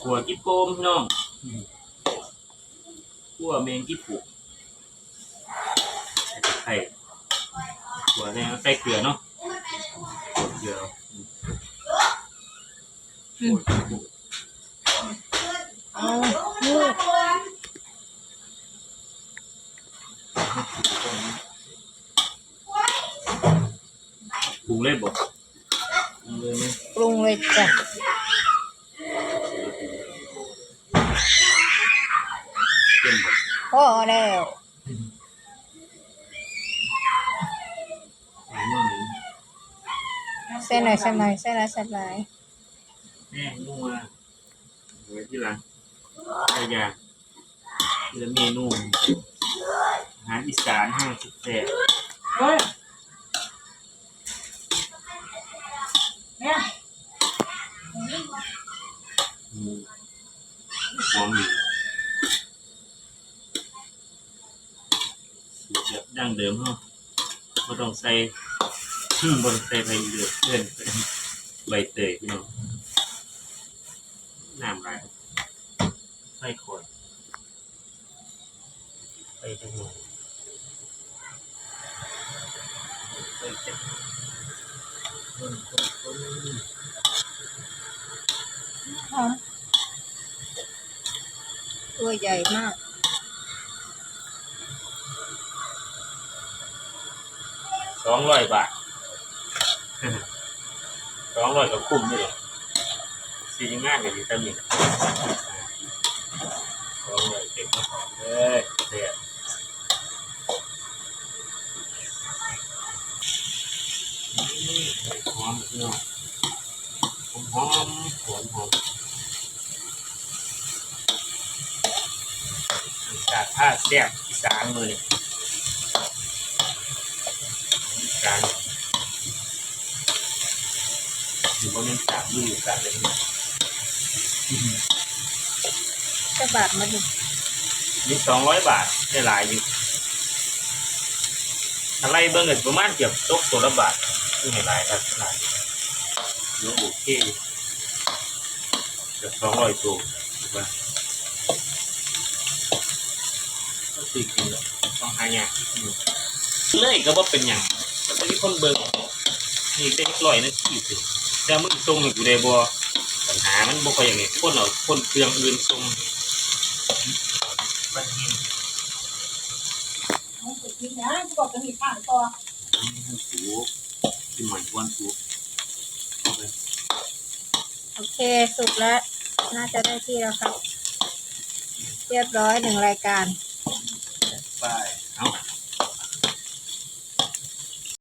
ขัวกิ๊บโกมพี่น้องขัวเมงกิ๊บปุกใส่ขัวเนี่ยใส่เกลือเนาะเกลืออืมเอาลูก ปรุงเลยบอกปรุงเลยไหมปรุงเลยจ้ะเต็มบอกพอแล้วอันนี้มันเส้นหน่อยเส้นหน่อยเส้นละเส้นหลายแม่นัวเอาไว้ที่หลังใส่ยาทีละเมนูอาหารอีสานห้าสิบแปดเฮ้ย เนี่ยหมูหอมดีสูตรแบบดั้งเดิมเนาะไม่ต้องใส่อืมบนใส่ใบเหลือเพื่อนใบเตยพี่น้องน้ำลายใส่ขวดไปจังหวะไปจัง คนคนคนหอมตัวใหญ่มาก สองร้อยบาทสองร้อยก็คุ้มนี่หรอสี่งานกับวิตามินสองร้อยเก็บมาของเลยเสีย พี่น้องหอมหอมหอมจากผ้าแซ่บอีสานมือนี่อีสานหรือว่ามันจากลูกกันเลยนะจะบาทมาดูมีสองร้อยบาทได้หลายอยู่อะไรเบิ้งเงินประมาณเกือบตกตัวละบาทนี่ไม่หลายครับหลาย เยอะโอเคอยู่เกือบสองร้อยตัวถูกปะก็คือกินแล้วต้องหาย่างอืมเลยก็ว่าเป็นอย่างมันเป็นคนเบิ้งนี่เป็นลอยนะที่ถึงแต่มึงทรงอยู่ในบัวปัญหามันบ่ค่อยอย่างนี้คนเอาคนเครื่องอื่นทรงมันห็นมันสุดที่นะจะบอกจะมีข้างต่อสูที่มันวันสู โอเคสุกแล้ว น่าจะได้ที่แล้วครับ เรียบร้อยหนึ่งรายการ ไป